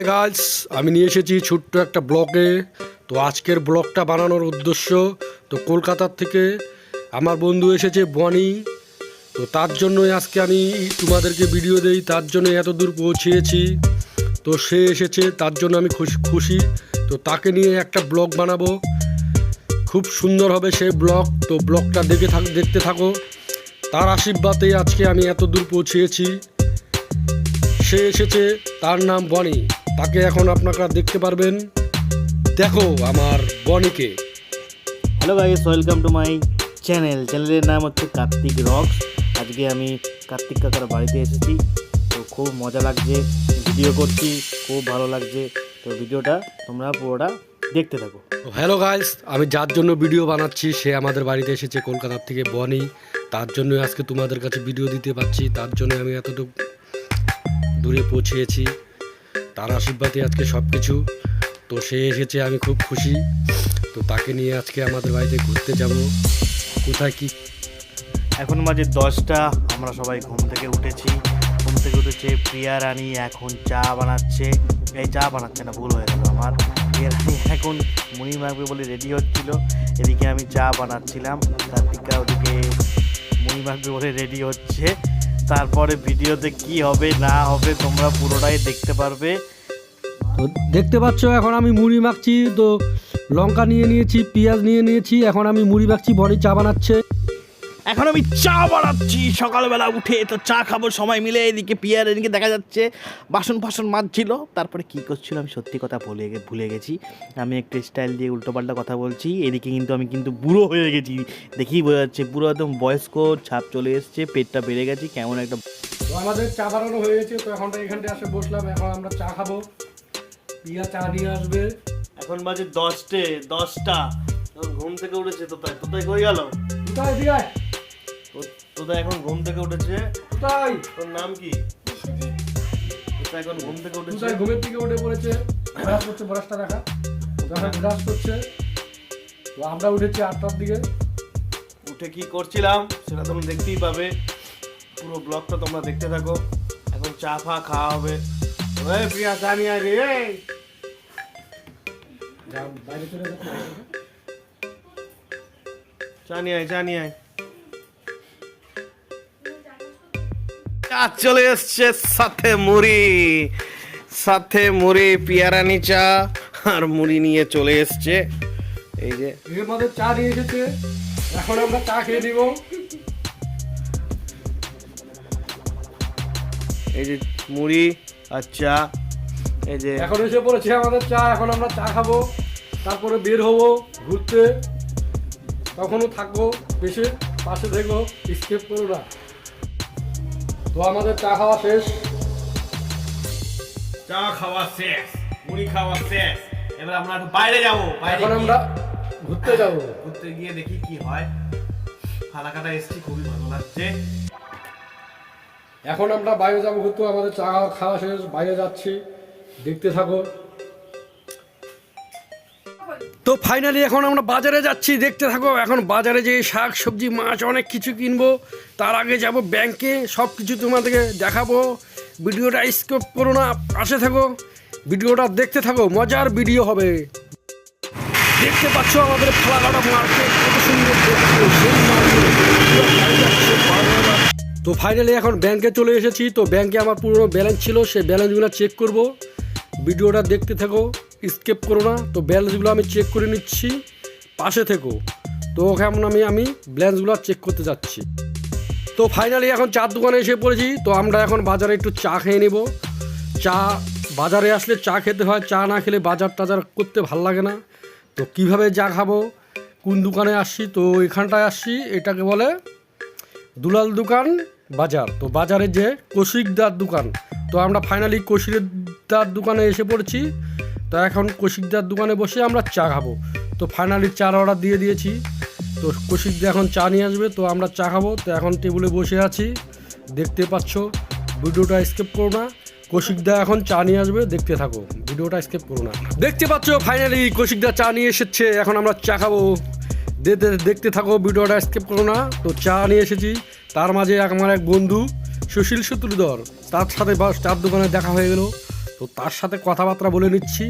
গাছ আমি নিয়ে এসেছি ছোট্ট একটা ব্লকে। তো আজকের ব্লগটা বানানোর উদ্দেশ্য, তো কলকাতার থেকে আমার বন্ধু এসেছে বনি। তো তার জন্যই আজকে আমি তোমাদেরকে ভিডিও দেই, তার জন্য এত দূর পৌঁছিয়েছি তো সে এসেছে, তার জন্য আমি খুশি খুশি। তো তাকে নিয়ে একটা ব্লগ বানাবো। খুব সুন্দর হবে সেই ব্লগ তো ব্লগটা দেখে থাক দেখতে থাকো। তার আশীর্বাদে আজকে আমি এত দূর পৌঁছিয়েছি সে এসেছে, তার নাম বনি। তাকে এখন আপনারা দেখতে পারবেন। দেখো আমার বনিকে। Hello guys welcome to my channel চ্যানেলের নাম হচ্ছে কার্তিক রক্স। আজকে আমি কার্তিক কাকার বাড়িতে এসেছি। তো খুব মজা লাগছে ভিডিও করছি খুব ভালো লাগছে। তো ভিডিওটা তোমরা পুরোটা দেখতে থাকো। হ্যালো গাইস আমি যার জন্য ভিডিও বানাচ্ছি সে আমাদের বাড়িতে এসেছে কলকাতার থেকে বনি। তার জন্য আজকে তোমাদের কাছে ভিডিও দিতে পারছি তার জন্য আমি এতটুকু দূরে পৌঁছেছি। তার আশীর্বাদে আজকে সব কিছু তো সে এসেছে, আমি খুব খুশি। তো তাকে নিয়ে আজকে আমাদের বাড়িতে ঘুরতে যাব। কোথায়, কি? এখন মাঝে দশটা, আমরা সবাই ঘুম থেকে উঠেছি। ঘুম থেকে উঠেছে, প্রিয়া রানী এখন চা বানাচ্ছে। এই চা বানাচ্ছে না, ভুল হয়ে গেল আমার। প্রিয়া রানী এখন মুনি মাখবে বলে রেডি হচ্ছিল। এদিকে আমি চা বানাচ্ছিলাম কার্তিকা ওদিকে মুনি মাখবে বলে রেডি হচ্ছে। তারপরে ভিডিওতে কি হবে, না হবে, তোমরা পুরোটাই দেখতে পারবে। তো দেখতে পাচ্ছ, এখন আমি মুড়ি মাখছি, তো লঙ্কা নিয়ে নিয়েছি, পেঁয়াজ নিয়ে নিয়েছি, এখন আমি মুড়ি মাখছি, বড়ি চা বানাচ্ছে। এখন আমি চা বানাচ্ছি। সকালবেলা উঠে তো চা খাব সময় মিলে এদিকে পিয়ার এদিকে দেখা যাচ্ছে। বাসন ফাসন মাজছিল তারপরে কী করছিল আমি সত্যি কথা ভুলে ভুলে গেছি। আমি একটু স্টাইল দিয়ে উল্টোপাল্টা কথা বলছি এদিকে কিন্তু আমি কিন্তু বুড়ো হয়ে গেছি। দেখি বোঝা যাচ্ছে পুরো একদম বয়স্ক ছাপ চলে এসছে পেটটা বেড়ে গেছে কেমন একটা আমাদের চা বানানো হয়ে গেছে তো এখন এখানটায় আসে বসলাম এখন আমরা চা খাব। পিয়া চা নিয়ে আসবে। এখন বাজে দশটে দশটা। ঘুম থেকে উঠেছে তোতায় তোতায় কই গেল? কোথায় দিয়ে তোতায় এখন ঘুম থেকে উঠেছে? কোথায়? তোর নাম কি? তোতায় এখন ঘুম থেকে উঠেছে? কোথায়? ঘুমের থেকে উঠে পড়েছে। ব্রাশ করছে ব্রাশটা দেখা ওখানে ব্রাশ করছে। তো আমরা উঠেছি আটটার দিকে। উঠে কি করছিলাম সেটা তোমরা দেখতেই পাবে। পুরো ব্লগটা তোমরা দেখতে থাকো। এখন চা ফা খাওয়া হবে। ওই প্রিয়া চা নিয়ে রে বাইরে চলে চা নিয়ে আয় চা নিয়ে আয়। চা চলে এসছে সাথে মুড়ি। সাথে মুড়ি পিয়ারানি চা আর মুড়ি নিয়ে চলে এসছে। এই যে। এর মধ্যে চা নিয়ে এসেছে। এখন আমরা চা খেয়ে দিব এই যে মুড়ি আর চা। এই যে। এখন এসে পড়েছে আমাদের চা। এখন আমরা চা খাব। তারপরে বের হব ঘুরতে। তখনও থাকব। বেশি পাশে থেকো। স্কেপ করো না। তো আমাদের চা খাওয়া শেষ। চা খাওয়া শেষ মুড়ি খাওয়া শেষ। এবার আমরা একটু বাইরে যাব বাইরে এখন আমরা ঘুরতে যাব। ঘুরতে গিয়ে দেখি কি হয়। ফালাকাটা এসছি খুবই ভালো লাগছে। এখন আমরা বাইরে যাব ঘুরতে আমাদের চা খাওয়া শেষ বাইরে যাচ্ছি। দেখতে থাকো। ফাইনালি এখন আমরা বাজারে যাচ্ছি। দেখতে থাকো, এখন বাজারে যে শাক, সবজি, মাছ, অনেক কিছু কিনবো। তার আগে যাব ব্যাংকে সব কিছু তোমাদেরকে দেখাবো। ভিডিওটা স্কিপ করো না, পাশে থাকো। ভিডিওটা দেখতে থাকো, মজার ভিডিও হবে। দেখতে পাচ্ছ আমাদের ফালাকাটা মার্কেট সুন্দর। তো ফাইনালি এখন ব্যাংকে চলে এসেছি। তো ব্যাংকে আমার পুরনো ব্যালেন্স ছিল, সেই ব্যালেন্সগুলো চেক করব। ভিডিওটা দেখতে থাকো। স্কেপ করো না, তো ব্যালেন্সগুলো আমি চেক করে নিচ্ছি। পাশে থেকো। তো ওখানে আমি আমি ব্যালেন্সগুলো চেক করতে যাচ্ছি। তো ফাইনালি এখন চার দোকানে এসে পড়েছি, তো আমরা এখন বাজারে একটু চা খেয়ে নেব। চা বাজারে আসলে চা খেতে হয়, চা না খেলে বাজার টাজার করতে ভালো লাগে না। তো কীভাবে চা খাব, কোন দোকানে আসছি, তো এখানটায় আসছি, এটাকে বলে দুলাল দোকান বাজার। তো বাজারে যে কৌশিকদার দোকান। তো আমরা ফাইনালি কৌশিকদার দোকানে এসে পড়েছি। তো এখন কৌশিকদার দোকানে বসে আমরা চা খাব। তো ফাইনালি চার অর্ডার দিয়ে দিয়েছি। তো কৌশিকদা এখন চা নিয়ে আসবে, তো আমরা চা খাব। তো এখন টেবিলে বসে আছি, দেখতে পাচ্ছ, ভিডিওটা স্কিপ করো না। কৌশিকদা এখন চা নিয়ে আসবে, দেখতে থাকো, ভিডিওটা স্কিপ করো না। দেখতে পাচ্ছ ফাইনালি কৌশিকদা চা নিয়ে এসেছে, এখন আমরা চা খাব। দেখতে দেখতে থাকো, ভিডিওটা স্কিপ করো না। তো চা নিয়ে এসেছি, তার মাঝে আমার এক বন্ধু, সুশীল সূত্রধর। তার সাথে চার দোকানে দেখা হয়ে গেল। তো তার সাথে কথাবার্তা বলে নিচ্ছি।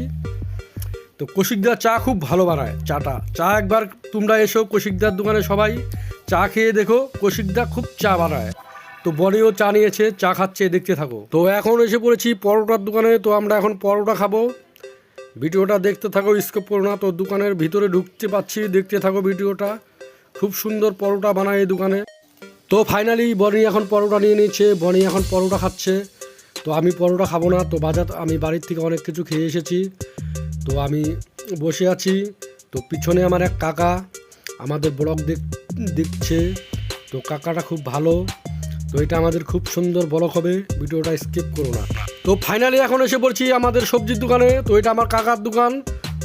তো কৌশিকদার চা খুব ভালো বানায়, চাটা। চা একবার তোমরা এসো কৌশিকদার দোকানে সবাই। চা খেয়ে দেখো, কৌশিকদা খুব চা বানায়। তো বনিও চা নিয়েছে, চা খাচ্ছে, দেখতে থাকো। তো এখন এসে পড়েছি পরোটার দোকানে, তো আমরা এখন পরোটা খাব। ভিডিওটা দেখতে থাকো, স্কোপ করো না। তো দোকানের ভিতরে ঢুকতে পাচ্ছি দেখতে থাকো ভিডিওটা। খুব সুন্দর পরোটা বানায় এই দোকানে। তো ফাইনালি বনি এখন পরোটা নিয়ে নিচ্ছে বনি এখন পরোটা খাচ্ছে। তো আমি পরোটা খাব না, তো বাজার, আমি বাড়ির থেকে অনেক কিছু খেয়ে এসেছি। তো আমি বসে আছি, তো পিছনে আমার এক কাকা, আমাদের ব্লগ দেখ, দেখছে, তো কাকাটা খুব ভালো। তো এটা আমাদের খুব সুন্দর ব্লগ হবে, ভিডিওটা স্কিপ করো না। তো ফাইনালি এখন এসে পড়ছি আমাদের সবজির দোকানে, তো এটা আমার কাকার দোকান।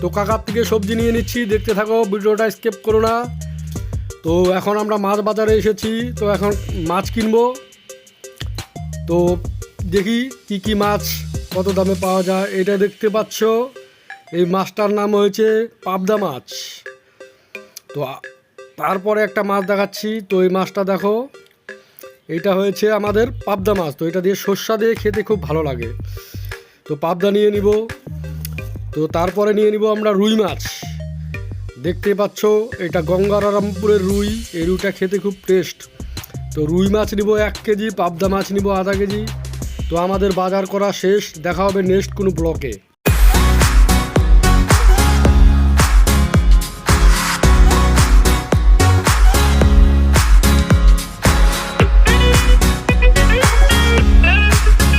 তো কাকার থেকে সবজি নিয়ে নিচ্ছি, দেখতে থাকো, ভিডিওটা স্কিপ করো না। তো এখন আমরা মাছ বাজারে এসেছি, তো এখন মাছ কিনবো। তো দেখি কি কি মাছ কত দামে পাওয়া যায়। এটা দেখতে পাচ্ছ, এই মাছটার নাম হয়েছে পাবদা মাছ। তো তারপরে একটা মাছ দেখাচ্ছি, তো এই মাছটা দেখো, এটা হয়েছে আমাদের পাবদা মাছ। তো এটা দিয়ে সর্ষা দিয়ে খেতে খুব ভালো লাগে। তো পাবদা নিয়ে নিব। তো তারপরে নিয়ে নিব আমরা রুই মাছ। দেখতে পাচ্ছ, এটা গঙ্গারামপুরের রুই, এই রুইটা খেতে খুব টেস্ট তো রুই মাছ নিব এক কেজি, পাবদা মাছ নিব আধা কেজি। তো আমাদের বাজার করা শেষ দেখা হবে নেক্সট কোনো ব্লকে